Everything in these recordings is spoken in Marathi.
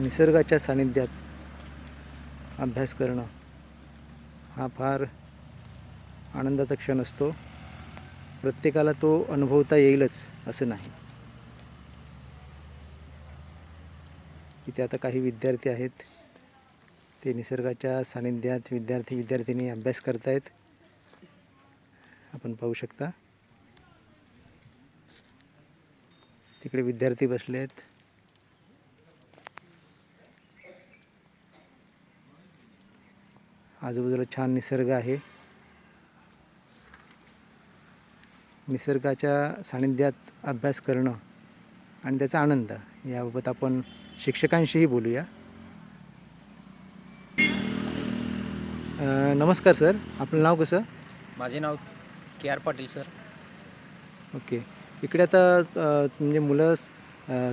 निसर्गाच्या सानिध्यात अभ्यास करणं हा फार आनंदाचा क्षण असतो. प्रत्येकाला तो अनुभवता येईलच असं नाही. इथे आता काही विद्यार्थी आहेत. ते निसर्गाच्या सानिध्यात विद्यार्थी विद्यार्थिनी अभ्यास करतायत. आपण पाहू शकता. तिकडे विद्यार्थी बसले आहेत आजूबाजूला छान निसर्ग आहे. निसर्गाच्या सानिध्यात अभ्यास करणं आणि त्याचा आनंद याबाबत आपण शिक्षकांशीही बोलूया. नमस्कार सर. आपलं नाव कसं? माझे नाव K R Patil sir. Okay. इकडे आता म्हणजे मुलं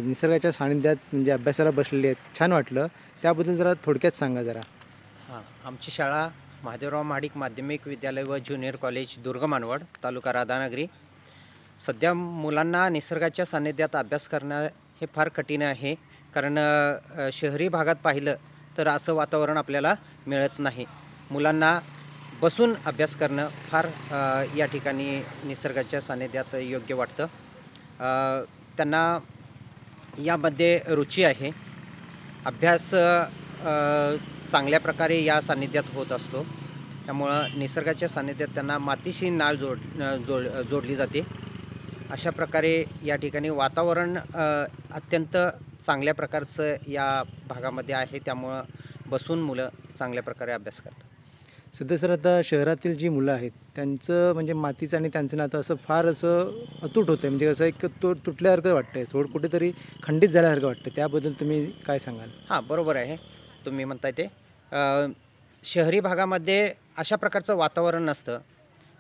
निसर्गाच्या सानिध्यात म्हणजे अभ्यासाला बसलेली आहेत. छान वाटलं. त्याबद्दल जरा थोडक्यात सांगा जरा. हां आमची शाळा महादेवराव महाडिक माध्यमिक विद्यालय व ज्युनियर कॉलेज दुर्ग मानवड तालुका राधानगरी. सध्या मुलांना निसर्गाच्या सान्निध्यात अभ्यास करणं हे फार कठीण आहे. कारण शहरी भागात पाहिलं तर असं वातावरण आपल्याला मिळत नाही. मुलांना बसून अभ्यास करणं फार या ठिकाणी निसर्गाच्या सान्निध्यात योग्य वाटतं. त्यांना यामध्ये रुची आहे. अभ्यास चांगल्या प्रकारे या सान्निध्यात होत असतो. त्यामुळं निसर्गाच्या सान्निध्यात त्यांना मातीशी नाळ जोड जोड जोडली जाते. अशा प्रकारे या ठिकाणी वातावरण अत्यंत चांगल्या प्रकारचं या भागामध्ये आहे. त्यामुळं बसून मुलं चांगल्या प्रकारे अभ्यास करतात. सध्या सर आता शहरातील जी मुलं आहेत त्यांचं म्हणजे मातीचं आणि त्यांचं नातं असं फार असं अतूट होतं आहे म्हणजे असं एक तो तुटल्यासारखं वाटतं आहे थोडं कुठेतरी खंडित झाल्यासारखं वाटतं त्याबद्दल तुम्ही काय सांगाल? हां बरोबर आहे. तुम्ही म्हणताय ते. शहरी भागामध्ये अशा प्रकारचं वातावरण नसतं.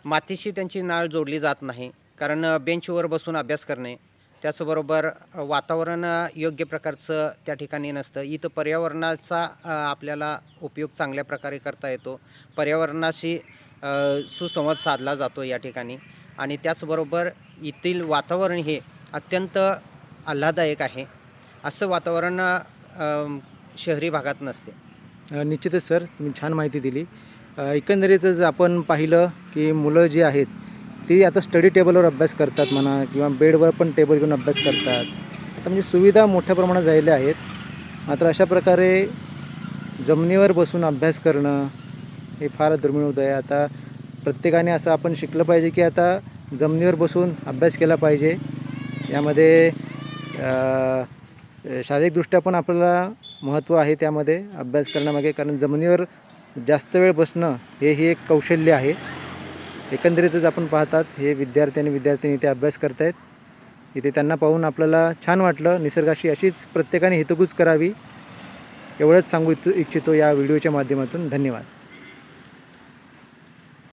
मातीशी त्यांची नाळ जोडली जात नाही. कारण बेंचवर बसून अभ्यास करणे त्याचबरोबर वातावरण योग्य प्रकारचं त्या ठिकाणी नसतं. इथं पर्यावरणाचा आपल्याला उपयोग चांगल्या प्रकारे करता येतो. पर्यावरणाशी सुसंवाद साधला जातो या ठिकाणी. आणि त्याचबरोबर येथील वातावरण हे अत्यंत आल्हादायक आहे. असं वातावरण शहरी भागात नसते. निश्चितच सर तुम्ही छान माहिती दिली. एकंदरीतच आपण पाहिलं की मुलं जी आहेत ती आता स्टडी टेबलवर अभ्यास करतात म्हणा किंवा बेडवर पण टेबल घेऊन अभ्यास करतात. आता म्हणजे सुविधा मोठ्या प्रमाणात झालेल्या आहेत. मात्र अशा प्रकारे जमिनीवर बसून अभ्यास करणं हे फार दुर्मिळ होत आहे. आता प्रत्येकाने असं आपण शिकलं पाहिजे की आता जमिनीवर बसून अभ्यास केला पाहिजे. यामध्ये शारीरिकदृष्ट्या पण आपल्याला महत्त्व आहे त्यामध्ये अभ्यास करण्यामागे कारण जमिनीवर जास्त वेळ बसणं हे ही एक कौशल्य आहे. एकंदरीतच आपण पाहतात हे विद्यार्थी आणि विद्यार्थिनी इथे अभ्यास करत आहेत इथे त्यांना पाहून आपल्याला छान वाटलं. निसर्गाशी अशीच प्रत्येकाने हितगुज करावी एवढंच सांगू इच्छ- इच्छितो या व्हिडिओच्या माध्यमातून. धन्यवाद.